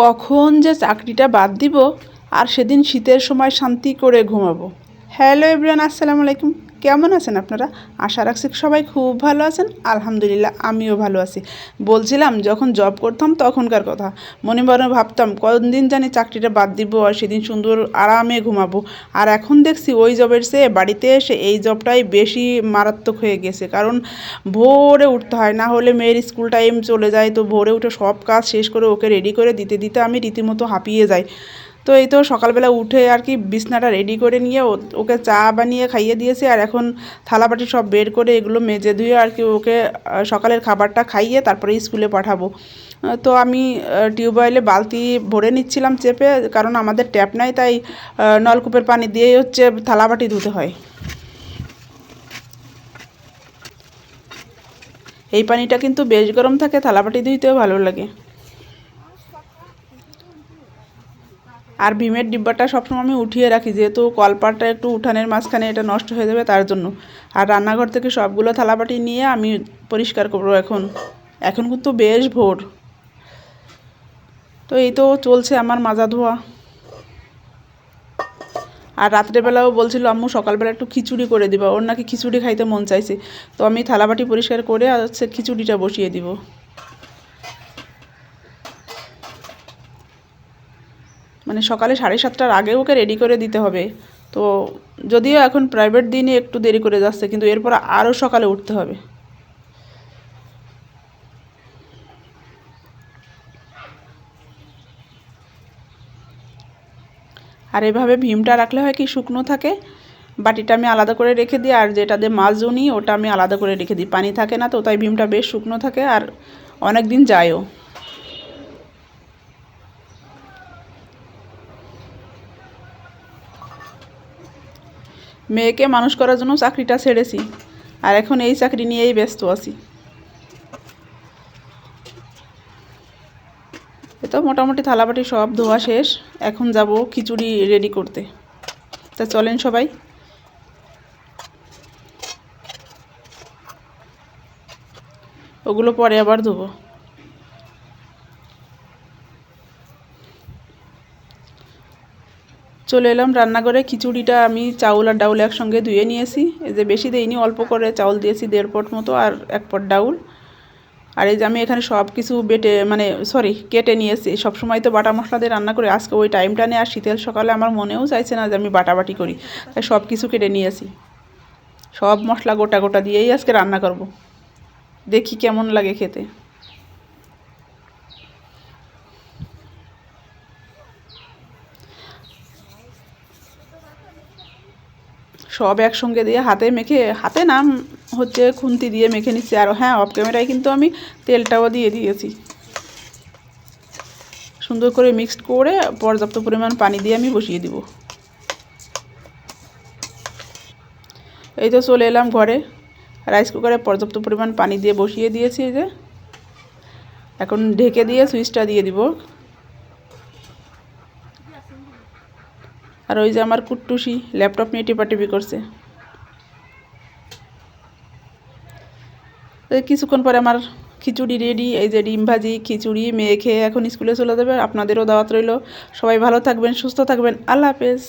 কখন যে চাকরিটা বাদ দিব আর সেদিন শীতের সময় শান্তি করে ঘুমাবো। হ্যালো এভরিওয়ান আসসালামু আলাইকুম। কেমন আছেন আপনারা? আশা রাখছি সবাই খুব ভালো আছেন। আলহামদুলিল্লাহ, আমিও ভালো আছি। বলছিলাম, যখন জব করতাম তখনকার কথা। মনে মনে ভাবতাম, কতদিন জানি চাকরিটা বাদ দিব আর সেদিন সুন্দর আরামে ঘুমাবো। আর এখন দেখছি, ওই জবের চেয়ে বাড়িতে এসে এই জবটাই বেশি মারাত্মক হয়ে গেছে। কারণ ভোরে উঠতে হয়, না হলে মেয়ের স্কুল টাইম চলে যায়। তো ভোরে উঠে সব কাজ শেষ করে ওকে রেডি করে দিতে দিতে আমি রীতিমতো হাঁপিয়ে যাই। তো এই তো সকালবেলা উঠে আর কি বিছনাটা রেডি করে নিয়ে ওকে চা বানিয়ে খাইয়ে দিয়েছি, আর এখন থালাবাটি সব বের করে এগুলো মেজে ধুয়ে আর কি ওকে সকালের খাবারটা খাইয়ে তারপরে স্কুলে পাঠাবো। তো আমি টিউবওয়েলে বালতি ভরে নিচ্ছিলাম চেপে, কারণ আমাদের ট্যাপ নাই, তাই নলকূপের পানি দিয়েই হচ্ছে থালাবাটি ধুতে হয়। এই পানিটা কিন্তু বেশ গরম থাকে, থালাবাটি ধুইতেও ভালো লাগে। আর ভীমের ডিব্বাটা সবসময় আমি উঠিয়ে রাখি, যেহেতু কলপাটটা একটু উঠানের মাঝখানে এটা নষ্ট হয়ে যাবে তার জন্য। আর রান্নাঘর থেকে সবগুলো থালাবাটি নিয়ে আমি পরিষ্কার করব এখন। এখন কিন্তু বেশ ভোর। তো এই তো চলছে আমার মাজা ধোয়া। আর রাত্রেবেলাও বলছিল, আম্মু, সকালবেলা একটু খিচুড়ি করে দিবা। ওর নাকি খিচুড়ি খাইতে মন চাইছে। তো আমি থালাবাটি পরিষ্কার করে আর হচ্ছে খিচুড়িটা বসিয়ে দিব। মানে সকালে সাড়ে সাতটার আগে ওকে রেডি করে দিতে হবে। তো যদিও এখন প্রাইভেট দিনে একটু দেরি করে যাচ্ছে, কিন্তু এরপর আরও সকালে উঠতে হবে। আর এভাবে ভীমটা রাখলে হয় কি শুকনো থাকে, বাটিটা আমি আলাদা করে রেখে দিই, আর যেটা দিয়ে মাছ জনি, ওটা আমি আলাদা করে রেখে দিই। পানি থাকে না তো, তাই ভীমটা বেশ শুকনো থাকে, আর অনেক দিন যায়ও। মেয়েকে মানুষ করার জন্য চাকরিটা ছেড়েছি। আর এখন এই চাকরি নিয়েই ব্যস্ত আছি। তো মোটামুটি থালাবাটি সব ধোয়া শেষ। এখন যাব খিচুড়ি রেডি করতে। তা চলেন সবাই। ওগুলো পরে আবার ধোবো। চলে এলাম রান্নাঘরে। খিচুড়িটা আমি চাউল আর ডাউল একসঙ্গে ধুয়ে নিয়েছি। এই যে বেশি দেইনি, অল্প করে চাউল দিয়েছি, দেড় পট মতো আর এক পট ডাউল। আর এই যে আমি এখানে সব কিছু বেটে মানে সরি, কেটে নিয়েছি। সব সময় তো বাটা মশলা দিয়ে রান্না করি, আজকে ওই টাইমটা নেই। আর শীতের সকালে আমার মনেও চাইছে না যে আমি বাটাবাটি করি। তাই সব কিছু কেটে নিয়েছি। সব মশলা গোটা গোটা দিয়েই আজকে রান্না করব। দেখি কেমন লাগে খেতে। সব একসঙ্গে দিয়ে হাতে মেখে, হাতে নাম হচ্ছে খুন্তি দিয়ে মেখে নিচ্ছি। আর হ্যাঁ অফ ক্যামেরায় কিন্তু আমি তেলটাও দিয়ে দিয়েছি। সুন্দর করে মিক্সড করে পর্যাপ্ত পরিমাণ পানি দিয়ে আমি বসিয়ে দিব। এই তো চলে এলাম ঘরে। রাইস কুকারে পর্যাপ্ত পরিমাণ পানি দিয়ে বসিয়ে দিয়েছি এই যে। এখন ঢেকে দিয়ে সুইচটা দিয়ে দিব। আর ওই যে আমার কুট্টুসি ল্যাপটপ নিয়ে টিপাটিপি করছে। কিছুক্ষণ পরে আমার খিচুড়ি রেডি এই যে ডিম ভাজি, খিচুড়ি, মেয়ে খেয়ে এখন স্কুলে চলে যাবে, আপনাদেরও দাওয়াত রইল। সবাই ভালো থাকবেন, সুস্থ থাকবেন। আল্লাহ হাফেজ।